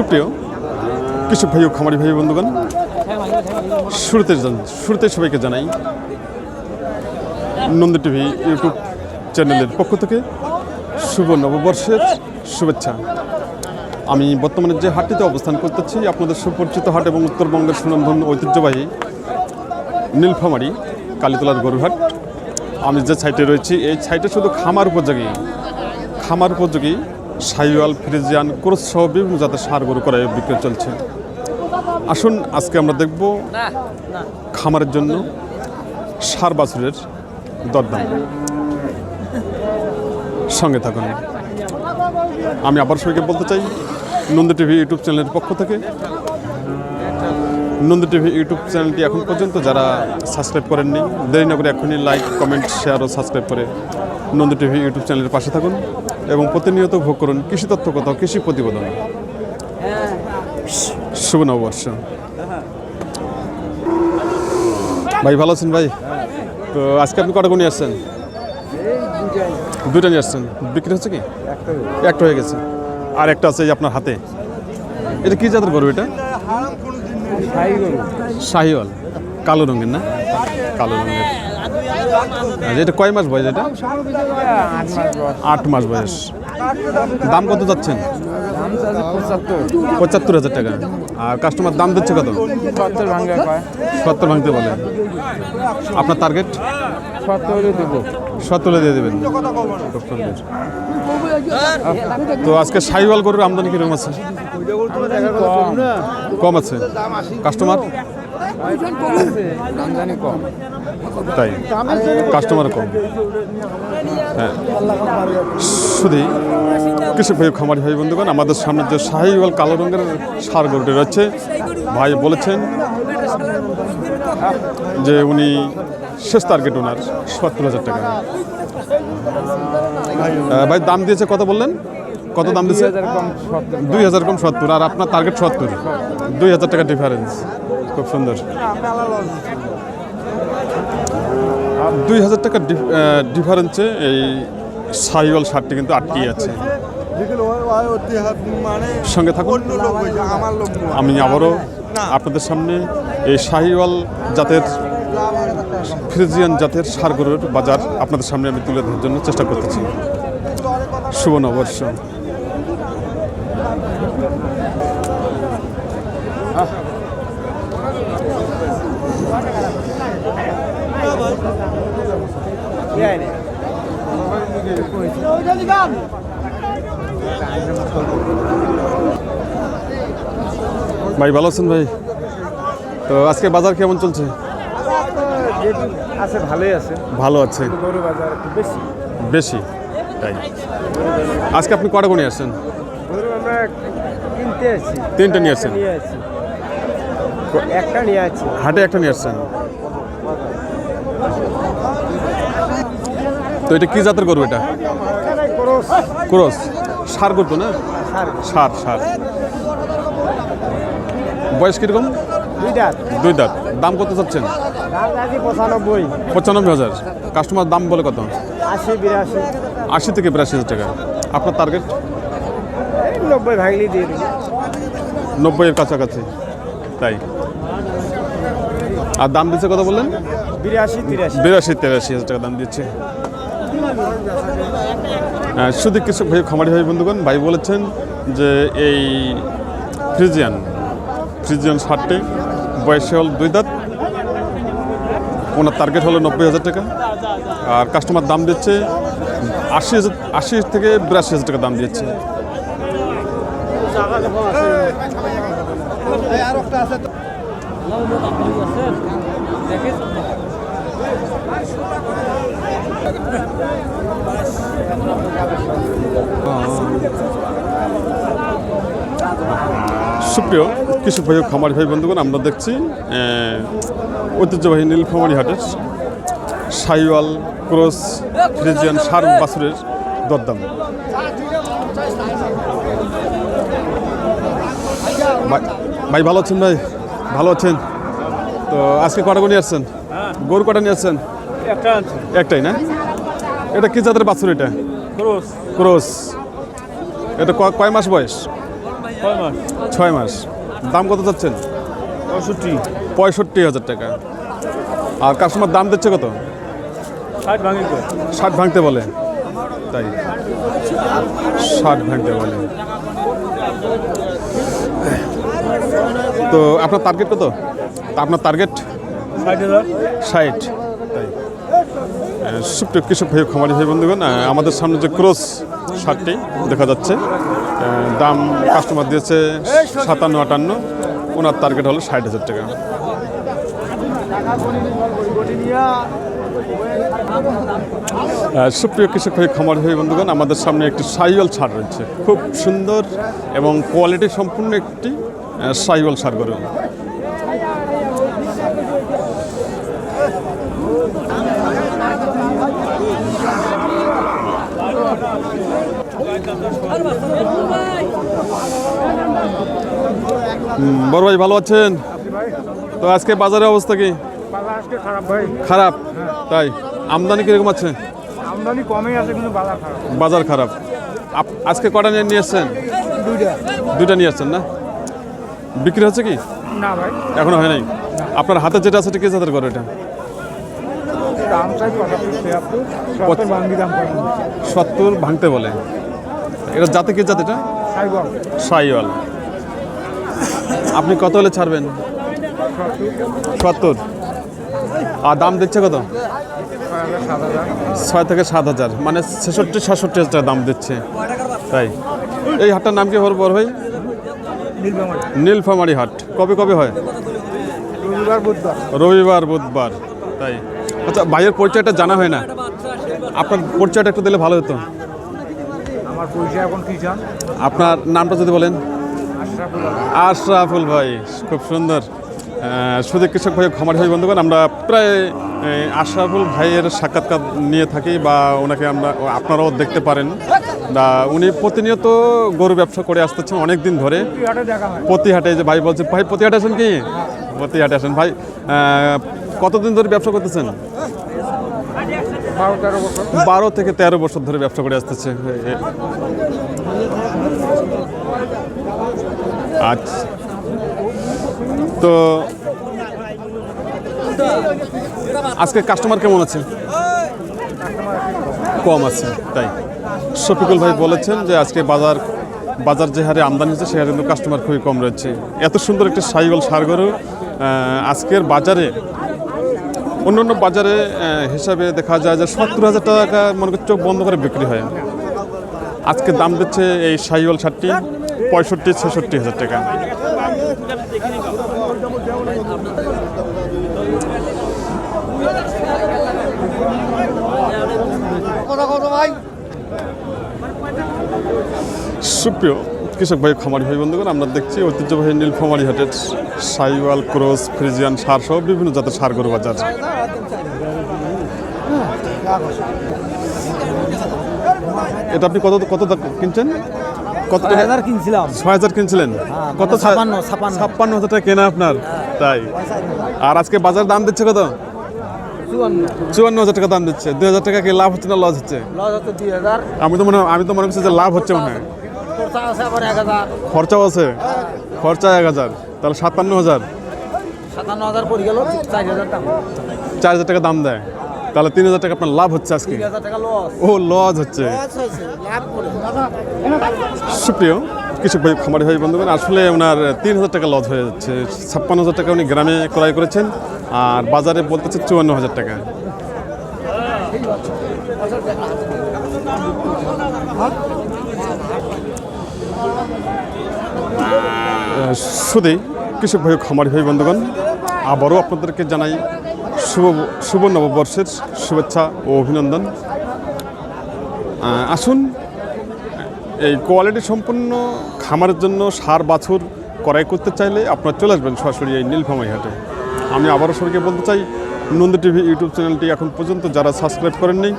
সুপ্রিয় কৃষক ভাই ও খামারি ভাই বন্ধুগণ, শুরুতে শুরুতে সবাইকে জানাই নন্দ টিভি ইউটিউব চ্যানেলের পক্ষ থেকে শুভ নববর্ষের শুভেচ্ছা। আমি বর্তমানে যে হাটটিতে অবস্থান করতেছি, আপনাদের সুপরিচিত হাট এবং উত্তরবঙ্গের সুনামধন ঐতিহ্যবাহী নীলফামারি কালীতলার গরুহাট। আমি যে সাইটে রয়েছি, এই সাইটে শুধু খামার উপযোগী খামার উপযোগী সাইওয়াল ফ্রিজিয়ান ক্রোস সহ বিভিন্ন জাতের সার গরু করায় বিক্রয় চলছে। আসুন আজকে আমরা দেখব খামারের জন্য সার বাছুরের দরদাম। সঙ্গে থাকুন। আমি আবার সবাইকে বলতে চাই নন্দ টিভি ইউটিউব চ্যানেলের পক্ষ থেকে। নন্দ টিভি ইউটিউব চ্যানেলটি এখন পর্যন্ত যারা সাবস্ক্রাইব করেননি দেরি না করে এখনই লাইক কমেন্ট শেয়ার ও সাবস্ক্রাইব করে নন্দ টিভি ইউটিউব চ্যানেলের পাশে থাকুন এবং প্রতিনিয়ত ভোগ করুন কৃষি তথ্য কথা কৃষি প্রতিবেদন। শুভ নববর্ষ। ভাই, ভালো আছেন ভাই? তো আজকে আপনি কটা গুণি আসছেন? দুইটা নিয়ে আসছেন। বিক্রি হচ্ছে কি? একটা হয়ে গেছে। আর একটা আছে আপনার হাতে। এটা কি জাতের গরু এটা? শাহিওয়াল। কালো রঙের না? কালো রঙের। এটা কয় মাস বয়স এটা? আট মাস বয়স। দাম কত যাচ্ছেন? পঁচাত্তর হাজার টাকা। আর কাস্টমার দাম দিচ্ছে কত? সত্তর ভাঙতে বলে। আপনার টার্গেট সত্তরে দিয়ে দেবেন। তো আজকে সাইওয়াল গরুর আমদানি কীরকম আছে? কম আছে। কাস্টমার তাই কাস্টমার কম। হ্যাঁ। শুধু কৃষক ভাই খামারি ভাই বন্ধুগণ আমাদের সামনে যে শাহিওয়াল কালো রঙের সার গরুটি রয়েছে ভাই বলেছেন যে উনি শেষ টার্গেট ওনার সত্তর হাজার টাকা। ভাই দাম দিয়েছে কত বললেন? কত দাম দিয়েছে? দুই হাজার কম সত্তর। আর আপনার টার্গেট সত্তর। দুই হাজার টাকা ডিফারেন্স খুব সুন্দর। দুই হাজার টাকা ডিফারেন্সে এই সাইওয়াল শার্টটি কিন্তু আটকে আছে। সঙ্গে থাকুন। আমি আবারও আপনাদের সামনে এই শাহিওয়াল জাতের, ফ্রিজিয়ান জাতের সার গরুর বাজার আপনাদের সামনে আমি তুলে ধরার জন্য চেষ্টা করতেছি। শুভ নববর্ষ। ভাই ভালো আছেন ভাই? তো আজকে বাজার কেমন চলছে? আছে ভালোই আছে ভালো আছে। গরু বাজার একটু বেশি। বেশি তাই। আজকে আপনি কটা গুণে আসছেন? আমরা আছি তিনটা নিয়ে আসছেন। একটা নিয়ে হাটে একটা নিয়ে আসছেন? তো এটা কি জাতের গরু এটা? ক্রস। সার গরু না? সার। সার বয়স কীরকম? দুই দাঁত। দাম কত চাচ্ছেন? পঁচানব্বই। পঁচানব্বই হাজার। কাস্টমার দাম বলে কত? আশি বিরাশি। আশি থেকে বিরাশি হাজার টাকা। আপনার টার্গেট নব্বই ভাঙলি দিয়ে নব্বইয়ের কাছাকাছি। তাই। আর দাম দিচ্ছে কত বললেন? বিরাশি তিরাশি। বিরাশি তেরাশি হাজার টাকা দাম দিচ্ছে। শুধু কিছু ভাই, খামারি ভাই, বন্ধুগণ, ভাই বলেছেন যে এই ফ্রিজিয়ান ফ্রিজিয়ান শার্টটি বয়সে হল দুই দাঁত, ওনার টার্গেট হলো নব্বই হাজার টাকা, আর কাস্টমার দাম দিচ্ছে আশি হাজার, আশি থেকে বিরাশি হাজার টাকা দাম দিচ্ছে। সুপ্রিয় কৃষক ভাই খামারি ভাই বন্ধুগণ আমরা দেখছি ঐতিহ্যবাহী নীলফামারি হাটের সাইওয়াল ক্রস ফ্রিজিয়ান সার বাছুরের দরদাম। ভাই- ভাই ভালো আছেন ভাই? ভালো আছেন? তো আজকে কটা নিয়ে আসছেন? গরু কটা নিয়ে আসছেন? একটাই না? এটা কি জাতের বাছুর এটা? খরচ ক্রস। এটা কয় মাস বয়স? ছয় মাস। ছয় মাস। দাম কত যাচ্ছেন পঁয়ষট্টি। পঁয়ষট্টি হাজার টাকা। আর কাস্টমার দাম দিচ্ছে কত? ষাট ভাঙি ষাট ভাঙতে বলে। তাই। ষাট ভাঙতে বলে। তো আপনার টার্গেট কত? আপনার টার্গেট ষাট হাজার ষাট তাই আহ, সুপ্রিয় কৃষক ভাই খামারি ভাই বন্ধুগণ আমাদের সামনে যে ক্রস শার্টটি দেখা যাচ্ছে দাম কাস্টমার দিয়েছে সাতান্ন আটান্ন, ওনার টার্গেট হলো ষাট হাজার টাকা। সুপ্রিয় কৃষক ভাই খামার ভাই বন্ধুগণ, আমাদের সামনে একটি সাইওয়াল সার রয়েছে। খুব সুন্দর এবং কোয়ালিটি সম্পূর্ণ একটি সাইওয়াল সার গরু। বড় ভাই ভালো আছেন? তো আজকে বাজারের অবস্থা কি? খারাপ তাই? আমদানি কীরকম আছে? আমদানি কমই আছে কিন্তু বাজার খারাপ। বাজার খারাপ। আপ- আজকে কটা নিয়ে নিয়ে এসছেন দুইটা নিয়ে আসছেন না? বিক্রি হচ্ছে কি? না ভাই। এখনও হয় নাই? আপনার হাতে যেটা আছে কি জাতের করে এটা? সত্তর ভাঙতে বলে। এটা জাতে কি জাত এটা? সাইওয়াল। আপনি কত হলে ছাড়বেন? সত্তর। আর দাম দিচ্ছে কত? ছয় থেকে সাত হাজার। মানে ছেষট্টি সাতষট্টি হাজার দাম দিচ্ছে। তাই। এই হাটটার নাম কি হল বড় ভাই? নীলফামারি হাট। কবে কবে হয়? রবিবার বুধবার। রবিবার বুধবার। তাই। আচ্ছা ভাইয়ের পরিচয়টা জানা হয় না। আপনার পরিচয়টা একটু দিলে ভালো হতো। আমার পরিচয় এখন কি চান আপনার নামটা যদি বলেন। আশরাফুল ভাই খুব সুন্দর। সুদী কৃষক ভাই খামারি ভাই বন্ধুগণ আমরা প্রায় আশরাফুল ভাইয়ের সাক্ষাৎকার নিয়ে থাকি বা ওনাকে আমরা আপনারাও দেখতে পারেন। বা উনি প্রতিনিয়ত গরু ব্যবসা করে আসতেছেন অনেক দিন ধরে কি হাটে প্রতি হাটে যে ভাই বলছে ভাই প্রতি হাটে আসেন কি? প্রতি হাটে আসেন। ভাই কতদিন ধরে ব্যবসা করতেছেন? বারো থেকে তেরো বছর ধরে ব্যবসা করে আসতেছে। আচ্ছা তো আজকে কাস্টমার কেমন আছে কম আছে, তাই। শফিকুল ভাই বলেছেন যে আজকে বাজার বাজার যে হারে আমদানি হচ্ছে, সে হারে কিন্তু কাস্টমার খুবই কম রয়েছে। এত সুন্দর একটি সাইবল সারগরু আজকের বাজারে অন্যান্য বাজারে হিসাবে দেখা যায় যে সত্তর হাজার টাকা মনে চোখ বন্ধ করে বিক্রি হয়। আজকে দাম দিচ্ছে এই সাইওয়াল শার্টটি পঁয়ষট্টি, ছেষট্টি হাজার টাকা। সুপ্রিয় কৃষক ভাই খামারি ভাই বন্ধুগণ আমরা দেখছি ঐতিহ্যবাহী নীলফামারি হাটের সাইওয়াল ক্রস ফ্রিজিয়ান সার সহ বিভিন্ন জাতের সার গরু বাজার। এটা আপনি কত কত কিনছেন? কত হাজার কিনছিলাম। ছয় হাজার কিনছিলেন? কত মানে ছাপ্পান্ন, ছাপ্পান্ন। ছাপ্পান্ন হাজার টাকা কেনা আপনার? তাই। আর আজকে বাজার দাম দিচ্ছে কত? চুয়ান্ন। হাজার টাকা দাম দিচ্ছে। দুই হাজার টাকা কি লাভ হচ্ছে না লস হচ্ছে? আমি তো মনে হয়- আমি তো মনে করছি যে লাভ হচ্ছে মনে হয়। খরচাও আছে? খরচা এক হাজার। তাহলে সাতান্ন হাজার। সাতান্ন হাজার পড়ে গেল চার হাজার টাকা। চার হাজার টাকা দাম দেয়। তাহলে তিন হাজার টাকা আপনার লাভ হচ্ছে আজকে। ও লস হচ্ছে। সুপ্রিয় কৃষক ভাই খামারি ভাই বন্ধুগণ আসলে ওনার তিন হাজার টাকা লস হয়ে যাচ্ছে। ছাপ্পান্ন হাজার টাকা উনি গ্রামে ক্রয় করেছেন আর বাজারে বলতেছে চুয়ান্ন হাজার টাকা। শুধু কৃষক ভাই, খামারি ভাই, বন্ধুগণ, আবারও আপনাদেরকে জানাই শুভ শুভ নববর্ষের শুভেচ্ছা ও অভিনন্দন। আসুন, এই কোয়ালিটি সম্পন্ন খামারের জন্য সার, বাছুর ক্রয় করতে চাইলে আপনারা চলে আসবেন সরাসরি এই নীলফামাই হাটে। আমি আবারও সবাইকে বলতে চাই, নন্দী টিভি ইউটিউব চ্যানেলটি এখন পর্যন্ত যারা সাবস্ক্রাইব করেননি,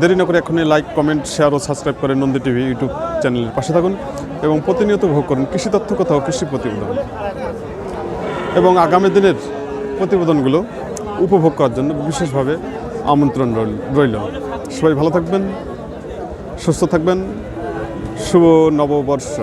দেরি না করে এখনই লাইক কমেন্ট শেয়ার ও সাবস্ক্রাইব করে নন্দী টিভি ইউটিউব চ্যানেলের পাশে থাকুন এবং প্রতিনিয়ত ভোগ করুন কৃষি তথ্য কোথাও কৃষি প্রতিবেদন। এবং আগামী দিনের প্রতিবেদনগুলো উপভোগ করার জন্য বিশেষভাবে আমন্ত্রণ রইল- রইল। সবাই ভালো থাকবেন, সুস্থ থাকবেন, শুভ নববর্ষ।